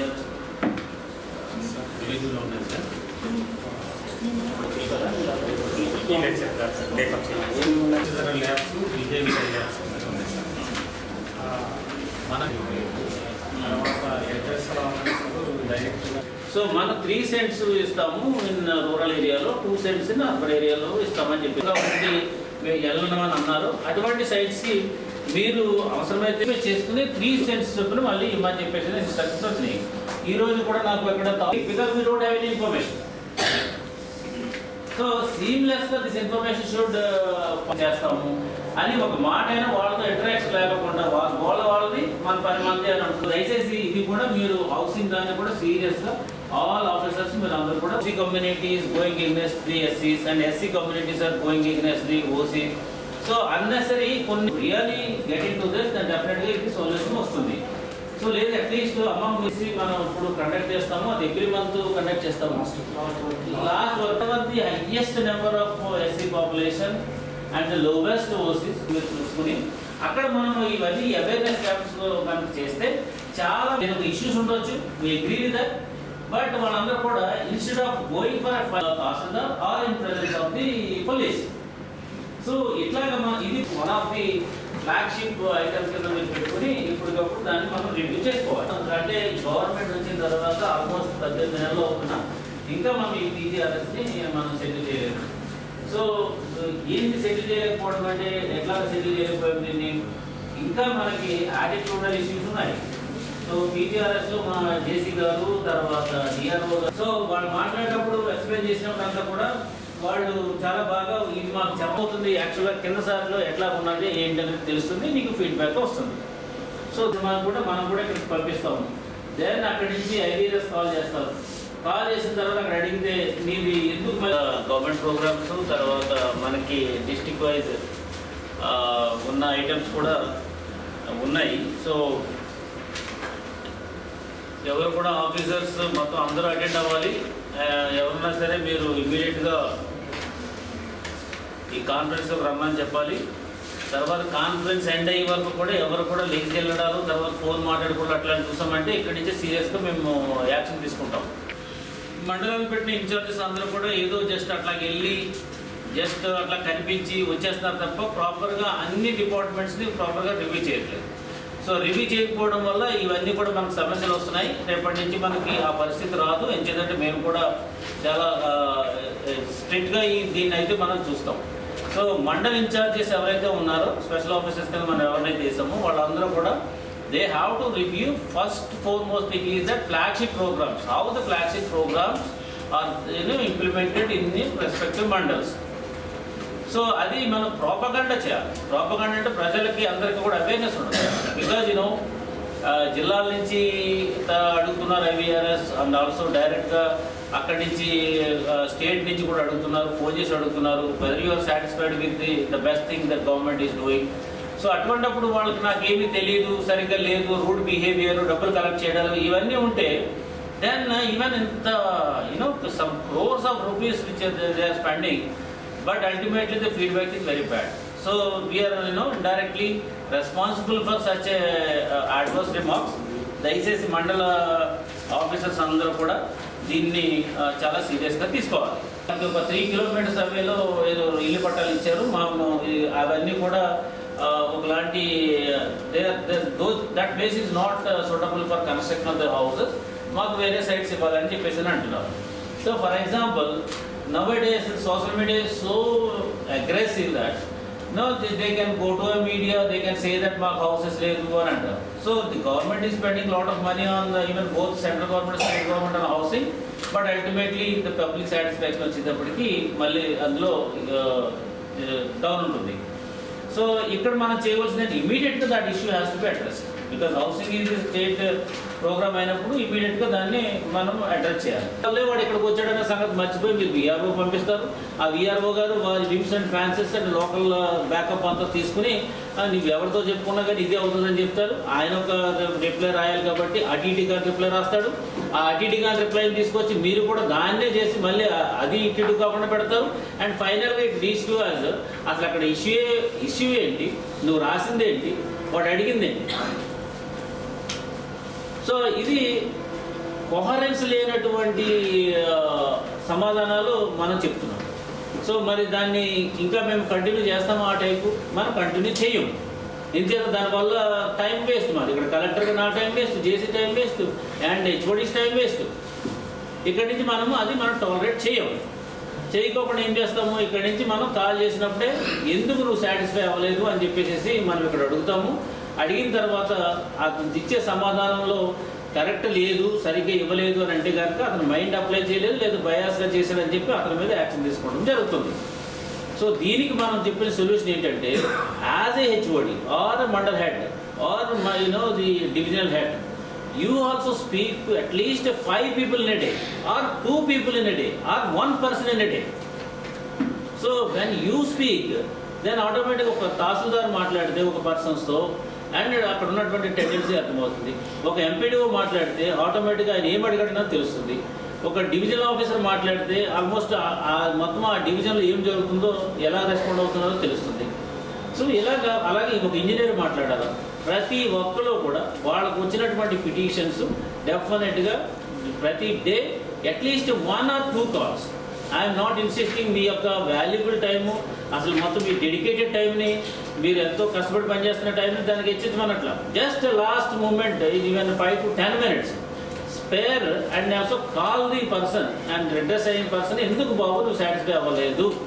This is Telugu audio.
విజయాలు విలేజ్లో ఉన్నాయి సార్ ఇతర ల్యాబ్స్ బిహేవియర్ ల్యాబ్స్ ఉన్నాయి సార్ ఆ, తర్వాత అడ్రస్ డైరెక్ట్గా సో మనం త్రీ సెంట్స్ ఇస్తాము ఇన్ రూరల్ ఏరియాలో టూ సెంట్స్ ఇన్ అర్బన్ ఏరియాలో ఇస్తామని చెప్పి. కాబట్టి మేము వెళ్ళమని అన్నారు. అటువంటి సైట్స్కి మీరు అవసరమైతే చేసుకుని త్రీ సెంట్స్ చొప్పున మళ్ళీ ఇమ్మని చెప్పేసి ఇన్స్ట్రక్షన్స్ వచ్చినాయి. ఈ రోజు కూడా నాకు ఎక్కడ because we don't have any information so సీమ్లెస్గా this information should చేస్తాము. అని ఒక మాట అయినా వాళ్ళతో ఇంటరాక్షన్ లేకుండా వా- వాళ్ళ వాళ్ళది మన పది మంది అని అంటుంది దయచేసి ఇది కూడా మీరు హౌసింగ్ దాన్ని కూడా సీరియస్గా ఆల్ ఆఫీసర్స్ మీరు అందరూ కూడా SC communities going against the ఎస్సీస్ and SC communities are going against the OC so unnecessary కొన్ని really getting to this then డెఫినెట్గా ఇది సొల్యూషన్ వస్తుంది. సో లేదు అట్లీస్ట్ అమౌంట్ మిస్ మనం ఇప్పుడు కండక్ట్ చేస్తాము అది ఎవ్రీ మంత్ కండక్ట్ చేస్తాము. Last one the highest number of SC population and lowest OCs మీరు చూసుకుని అక్కడ మనం ఇవన్నీ అవేర్నెస్ క్యాంప్స్ కనుక చేస్తే చాలా ఇష్యూస్ ఉండొచ్చు. మీ అగ్రీ విత్ దట్ బట్ మనందరూ కూడా instead of going for tahsildar or in presence of the police so ఇట్లాగా మనం ఇది one of the flagship items కింద మీరు పెట్టుకుని ఇప్పటికప్పుడు దాన్ని మనం రివ్యూ చేసుకోవాలి. అంటే గవర్నమెంట్ వచ్చిన తర్వాత ఆల్మోస్ట్ పద్దెనిమిది నెలలో అవుతున్నా. ఇంకా మనం ఈ టీజీఆర్ఎస్ని మనం సెటిల్ చేయలేదు సో ఏంటి సెటిల్ చేయలేకపోవడం అంటే ఎట్లా సెటిల్ చేయలేకపోయాం దీన్ని? ఇంకా మనకి యాటిట్యూడల్ ఇష్యూస్ ఉన్నాయి. సో పీటీఆర్ఎస్లో మా జేసీ గారు తర్వాత డిఆర్ఓ గారు. సో వాళ్ళు మాట్లాడేటప్పుడు ఎక్స్ప్లెయిన్ చేసినప్పుడు అంతా కూడా వాళ్ళు చాలా బాగా ఇది మాకు చెప్పవుతుంది యాక్చువల్గా కింద సార్లో ఎట్లా ఉన్నది ఏంటనేది తెలుస్తుంది. నీకు ఫీడ్బ్యాక్ వస్తుంది. సో మనం కూడా మనం కూడా ఇక్కడికి పంపిస్తాము దెన్ అక్కడి నుంచి ఐడిఎస్ కాల్ చేస్తారు. కాల్ చేసిన తర్వాత అక్కడ అడిగితే మీది ఎందుకు గవర్నమెంట్ ప్రోగ్రామ్స్ తర్వాత మనకి డిస్టిక్ వైజ్ ఉన్న ఐటమ్స్ కూడా ఉన్నాయి. సో ఎవరు కూడా ఆఫీసర్స్ మొత్తం అందరూ అటెండ్ అవ్వాలి. ఎవరన్నా సరే మీరు ఇమ్మీడియట్గా ఈ కాన్ఫరెన్స్ రమ్మని చెప్పాలి. తర్వాత కాన్ఫరెన్స్ ఎండ్ అయ్యే వరకు కూడా ఎవరు కూడా లేచి వెళ్ళడాలు తర్వాత ఫోన్ మాట్లాడుకోవడం అట్లా చూసామంటే ఇక్కడి నుంచి సీరియస్గా మేము యాక్షన్ తీసుకుంటాం. మండలాలు పెట్టిన ఇన్ఛార్జెస్ అందరూ కూడా ఏదో జస్ట్ అట్లా వెళ్ళి జస్ట్ అట్లా కనిపించి వచ్చేస్తారు తప్ప ప్రాపర్గా అన్ని డిపార్ట్మెంట్స్ని ప్రాపర్గా రివ్యూ చేయట్లేదు. సో రివ్యూ చేయకపోవడం వల్ల ఇవన్నీ కూడా మనకు సమస్యలు వస్తున్నాయి. రేపటి నుంచి మనకి ఆ పరిస్థితి రాదు. ఎందుకంటే మేము కూడా చాలా స్ట్రిక్ట్గా ఈ దీన్ని అయితే మనం చూస్తాం. సో మండల్ ఇన్ఛార్జెస్ ఎవరైతే ఉన్నారో స్పెషల్ ఆఫీసర్స్ కింద మనం ఎవరైతే చేసామో వాళ్ళందరూ కూడా they have to review first foremost thing is that flagship programmes. How the flagship programmes are implemented in the respective mandals. So అది మనం ప్రోపగండ చేయాలి. ప్రోపగండ అంటే ప్రజలకి అందరికీ కూడా అవేర్నెస్ ఉండదు బికాజ్ యూనో జిల్లాల నుంచి అడుగుతున్నారు ఐవీఆర్ఎస్ అండ్ ఆల్సో డైరెక్ట్గా అక్కడి నుంచి స్టేట్ నుంచి కూడా అడుగుతున్నారు ఫోన్ చేసి అడుగుతున్నారు. Whether you are satisfied with the the best thing the government is doing so అటువంటిప్పుడు వాళ్ళకి నాకేమీ తెలియదు సరిగ్గా లేదు రూడ్ బిహేవియర్ డబ్బులు కలెక్ట్ చేయడాలు ఇవన్నీ ఉంటే దెన్ ఈవెన్ uh, ఇంత you know some crores of rupees which they are spending but ultimately the feedback is very bad so we are you know directly responsible for such adverse remarks దయచేసి మండల ఆఫీసర్స్ అందరూ కూడా దీన్ని చాలా సీరియస్గా తీసుకోవాలి. మనకి ఒక త్రీ కిలోమీటర్ సర్వేలో ఏదో ఇల్లు పట్టాలు ఇచ్చారు. మాము అవన్నీ కూడా ఒకలాంటి that place is not suitable for construction of the houses. మాకు వేరే సైట్స్ ఇవ్వాలని చెప్పేసి అని అంటున్నారు. So for example nowadays social media so aggressive that no they can go to media they can say that మాకు హౌసెస్ లేదు అని అంటారు. So the government is spending lot of money on even both central government state government and housing but ultimately the public satisfaction వచ్చేటప్పటికి మళ్ళీ అందులో డౌన్ ఉంటుంది. సో ఇక్కడ మనం చేయవలసిన ఇమీడియట్గా that issue has to be address because housing is state programme అయినప్పుడు ఇమీడియట్గా దాన్ని మనం అడ్రస్ చేయాలి. మళ్ళీ వాడు ఇక్కడికి వచ్చాడన్న సంగతి మర్చిపోయి మీరు విఆర్ఓ పంపిస్తారు. ఆ విఆర్ఓ గారు వారి whims and fancies and local backup అంతా తీసుకుని "ఆ, నీవు ఎవరితో చెప్పుకున్నా కానీ ఇదే అవుతుందని చెప్తారు. ఆయన ఒక రిప్లై రాయాలి కాబట్టి అటీటీ గారు రిప్లై రాస్తాడు. ఆ అటీటీ గారి రిప్లైని తీసుకొచ్చి మీరు కూడా దాన్నే చేసి మళ్ళీ అది ఇటు కాకుండా పెడతారు. అండ్ ఫైనల్గా ఇట్ డీస్ టు అసలు అక్కడ ఇష్యూ ఇష్యూ ఏంటి? నువ్వు రాసింది ఏంటి వాడు అడిగింది ఏంటి సో ఇది కొహరెన్స్ లేనటువంటి సమాధానాలు మనం చెప్తున్నాం. సో మరి దాన్ని ఇంకా మేము కంటిన్యూ చేస్తాము ఆ టైపు మనం కంటిన్యూ చేయము ఎందుకంటే దానివల్ల టైం వేస్ట్ మరి ఇక్కడ కలెక్టర్కి నా time waste JC time waste and HODs time waste ఇక్కడి నుంచి మనము అది మనం టాలరేట్ చేయము చేయకోకుండా ఏం చేస్తాము? ఇక్కడి నుంచి మనం కాల్ చేసినప్పుడే ఎందుకు నువ్వు సాటిస్ఫై అవ్వలేదు అని చెప్పేసి మనం ఇక్కడ అడుగుతాము. అడిగిన తర్వాత అతను ఇచ్చే సమాధానంలో కరెక్ట్ లేదు సరిగ్గా ఇవ్వలేదు అని అంటే కనుక అతను మైండ్ అప్లై చేయలేదు లేదా బయాస్గా చేశాడని చెప్పి అతని మీద యాక్షన్ తీసుకోవడం జరుగుతుంది. సో దీనికి మనం చెప్పిన సొల్యూషన్ ఏంటంటే as a HOD or mandal head or you know the divisional head you also speak to at least five people in a day or two people in a day or one person in a day so when you speak then automatic ఒక తహసీల్దార్ మాట్లాడితే ఒక పర్సన్స్తో అండ్ అక్కడ ఉన్నటువంటి టెండెన్సీ అర్థమవుతుంది. ఒక ఎంపీడీఓ మాట్లాడితే ఆటోమేటిక్గా ఆయన ఏం అడిగాడనో తెలుస్తుంది. ఒక డివిజన్ ఆఫీసర్ మాట్లాడితే ఆల్మోస్ట్ మొత్తం ఆ డివిజన్లో ఏం జరుగుతుందో ఎలా రెస్పాండ్ అవుతున్నారో తెలుస్తుంది. సో ఇలాగ అలాగే ఒక ఇంజనీర్ మాట్లాడాలి ప్రతి ఒక్కలో కూడా వాళ్ళకు వచ్చినటువంటి పిటిషన్స్ డెఫినెట్గా ప్రతి day at least one or two calls I'm not insisting మీ యొక్క వాల్యుబుల్ టైము అసలు మొత్తం మీ డెడికేటెడ్ టైంని మీరు ఎంతో కష్టపడి పనిచేస్తున్న టైంని దానికి ఇచ్చించమన్నట్ల just last moment even five to ten minutes spare and also call the person and address అయిన పర్సన్ ఎందుకు బాబు నువ్వు సాటిస్ఫై అవ్వలేదు?